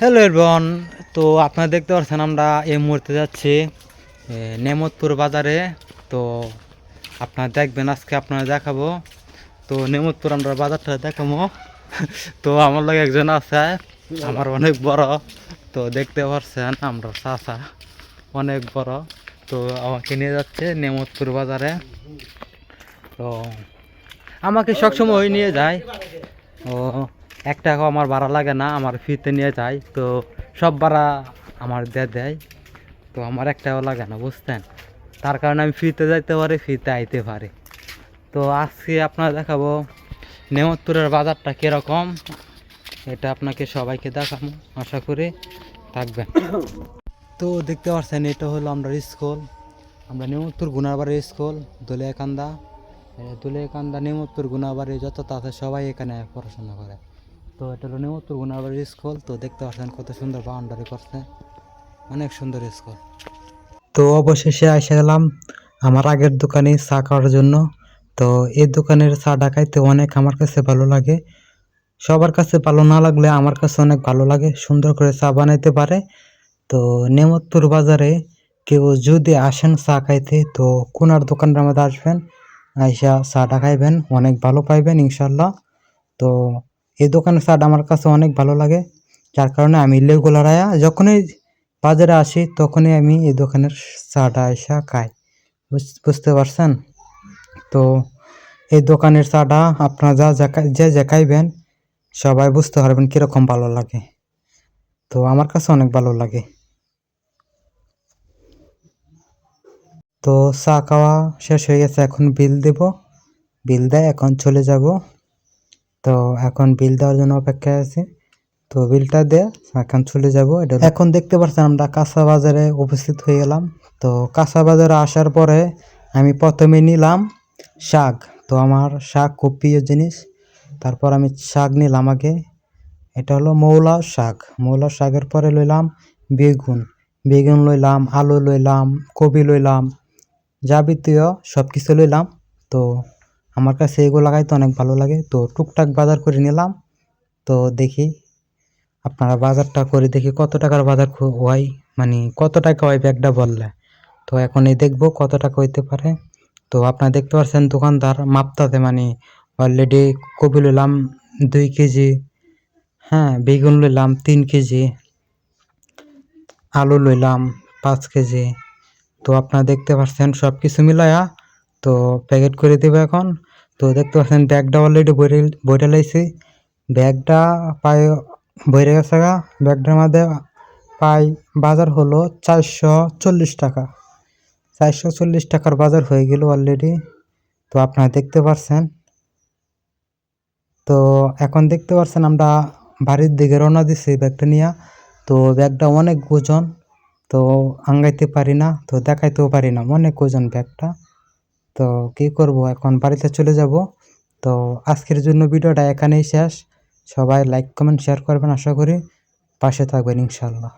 Hello এরবন তো আপনারা দেখতে পাচ্ছেন আমরা এই মুহূর্তে যাচ্ছি নেমতপুর বাজারে। তো আপনারা দেখবেন আজকে আপনারা দেখাবো। তো নেমতপুর আমরা বাজারটা দেখাবো। তো আমার লাগে একজন আছে, আমার অনেক বড়। তো দেখতে পাচ্ছেন আমরা চাষা অনেক বড়। তো আমাকে নিয়ে যাচ্ছে নেমতপুর বাজারে। তো আমাকে সবসময় নিয়ে যায়। ও এক টাকা আমার ভাড়া লাগে না, আমার ফিতে নিয়ে যায় তো সব ভাড়া আমার দিয়ে দেয়। তো আমার এক টাকাও লাগে না বুঝতেন তার কারণে আমি ফিতে যাইতে পারি ফিতে আইতে পারি। তো আজকে আপনার দেখাবো নেমতপুরের বাজারটা কীরকম, এটা আপনাকে সবাইকে দেখাবো, আশা করি থাকবেন। তো দেখতে পাচ্ছেন, এটা হলো আমরা স্কুল। আমরা নেমতপুর গুনারবাড়ির স্কুল, দলিয়াকান্দা। দলিয়াকান্দা নেমতপুর গুনাবাড়ি যত তাতে সবাই এখানে পড়াশোনা করে। তো এটা হলো নেমতপুর গুনাবাড়ির স্কুল, তো দেখতে পাচ্ছেন কত সুন্দর বাউন্ডারি করছে। অনেক সুন্দর স্কুল। তো অবশেষে এসে গেলাম আমার আগের দোকানে চা খাওয়ার জন্য। তো এই দোকানের চাটা খাইতে অনেক আমার কাছে ভালো লাগে। সবার কাছে ভালো না লাগলে আমার কাছে অনেক ভালো লাগে, সুন্দর করে চা বানাইতে পারে। তো নেমতপুর বাজারে কেউ যদি আসেন চা খাইতে, তো কোনার দোকানের মধ্যে আসবেন, আইসা চাটা খাইবেন, অনেক ভালো পাইবেন ইনশাল্লাহ। তো এই দোকানের চাটা আমার কাছে অনেক ভালো লাগে, যার কারণে আমি রেগুলার আয়া যখনই বাজারে আসি তখনই আমি এই দোকানের চাটা আইসা খাই। বুঝ- বুঝতে পারছেন? তো এই দোকানের চাটা আপনারা যা যা যে যে খাইবেন সবাই বুঝতে পারবেন কীরকম ভালো লাগে। তো আমার কাছে অনেক ভালো লাগে। তো চা খাওয়া শেষ হয়ে গেছে, এখন বিল দেব। বিল দেয় এখন চলে যাব। তো এখন বিল দেওয়ার জন্য অপেক্ষায় আছি। তো বিলটা দে, এখন চলে যাব। এটা এখন দেখতে পাচ্ছেন আমরা কাঁচা বাজারে উপস্থিত হয়ে গেলাম। তো কাঁচা বাজারে আসার পরে আমি প্রথমে নিলাম শাক। তো আমার শাক খুব প্রিয় জিনিস। তারপর আমি শাক নিলাম আগে। এটা হলো মৌলা শাক। মৌলা শাকের পরে লইলাম বেগুন। বেগুন লইলাম, আলু লইলাম কবি লইলাম, যাবতীয় সব কিছু লইলাম। তো আমার কাছে এগুলো লাগাইতে অনেক ভালো লাগে। তো টুকটাক বাজার করে নিলাম। তো দেখি আপনারা বাজারটা করে দেখি কত টাকার বাজার হয়। মানে কত টাকা হয় ব্যাগটা বললে। তো এখন এই দেখব কত টাকা হইতে পারে। তো আপনারা দেখতে পাচ্ছেন দোকানদার মাপতাতে মানে অলরেডি কপি লইলাম দুই কেজি হ্যাঁ বেগুন লইলাম তিন কেজি, আলু লইলাম পাঁচ কেজি। তো আপনারা দেখতে পাচ্ছেন সব কিছু মিলায়া। তো প্যাকেট করে দেবে এখন। তো দেখতে পাচ্ছেন, ব্যাগটা অলরেডি বইরে লাইছি। ব্যাগটা প্রায় বইরে গেছে গা। ব্যাগটার মধ্যে প্রায় বাজার হলো চারশো চল্লিশ টাকা। চারশো চল্লিশ টাকার বাজার হয়ে গেল অলরেডি তো আপনারা দেখতে পাচ্ছেন তো এখন দেখতে পাচ্ছেন আমরা বাড়ির দিকে রওনা দিছি ব্যাগটা নিয়ে। তো ব্যাগটা অনেক ওজন, তো আঙ্গাইতে পারি না, তো দেখাইতেও পারি না। অনেক ওজন ব্যাগটা। তো কি করব? এখন বাড়িতে চলে যাব। তো আজকের জন্য ভিডিওটা এখানেই শেষ। সবাই লাইক কমেন্ট শেয়ার করবেন আশা করি। পাশে থাকবেন ইনশাল্লাহ